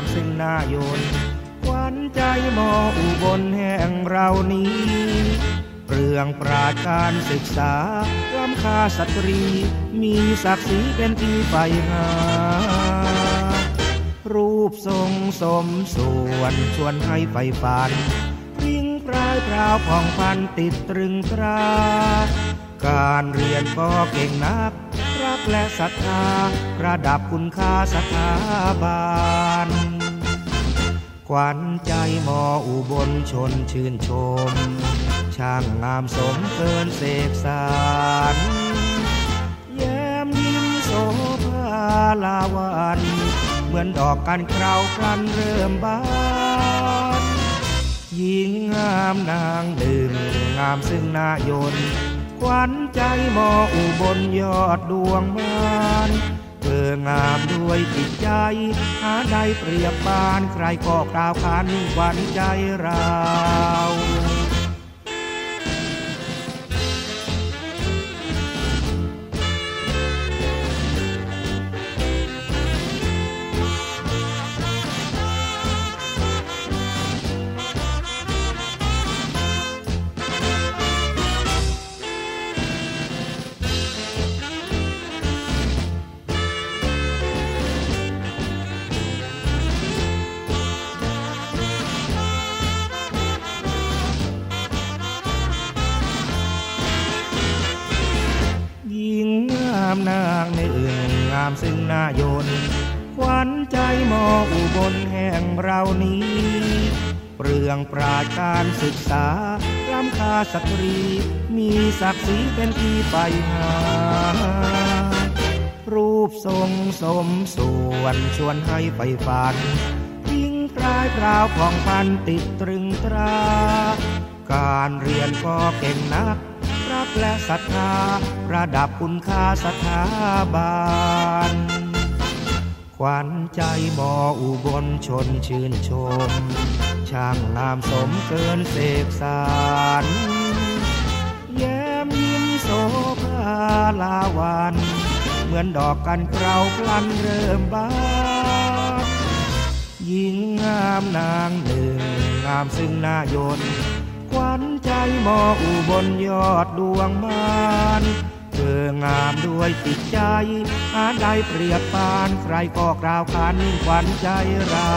ามซึ่งหน้ายนต์ขวัญใจมออุบลแห่งเรานี้ เรื่องปราดการศึกษาล้ำค่าสตรี มีศักดิ์ศรีเป็นที่ไปหา รูปทรงสมส่วนชวนให้ไฟฝันยิ่งปลายพราวผ่องพันติดตรึงตรา การเรียนก็เก่งนักรักและศรัทธาระดับคุณค่าสถาบัน ขวัญใจมออุบลชนชื่นชม ช่างงามสมเกินเสกสรรแย้มยิ้มโสภาลาวันเหมือนดอกกันคราวพลันเริ่มบานหญิงงามนางหนึ่งงามซึ่งนายนขวัญใจมออุบลยอดดวงมาน งามด้วยจิตใจ หาได้เปรียบบานใครก็กล่าวขานหวันใจเราามนางในอื่นงามซึ่งหน้ายนต์ขวัญใจมออุบลแห่งเรานี้เรื่องปราดการศึกษาล้ำค่าสตรี มีศักดิ์ศรีเป็นที่ไปหา รูปทรงสมส่วนชวนให้ไปฝันยิ่งปลายพราวของพันติดตรึงตรา การเรียนก็เก่งนัก และศรัทธาระดับคุณค่าสถาบันขวัญใจมออุบลชนชื่นชม ช่างงามสมเกินเสกสรรแย้มยิ้มโสภาลาวัน เหมือนดอกกันเกลาพลันเริ่มบานหญิงงามนางหนึ่ง งามซึ่งหน้ายน ขวัญใจมออุบลยอดดวงมานเธองามด้วยจิตใจอาได้เปรียบปานใครก็กล่าวคันขวัญใจเรา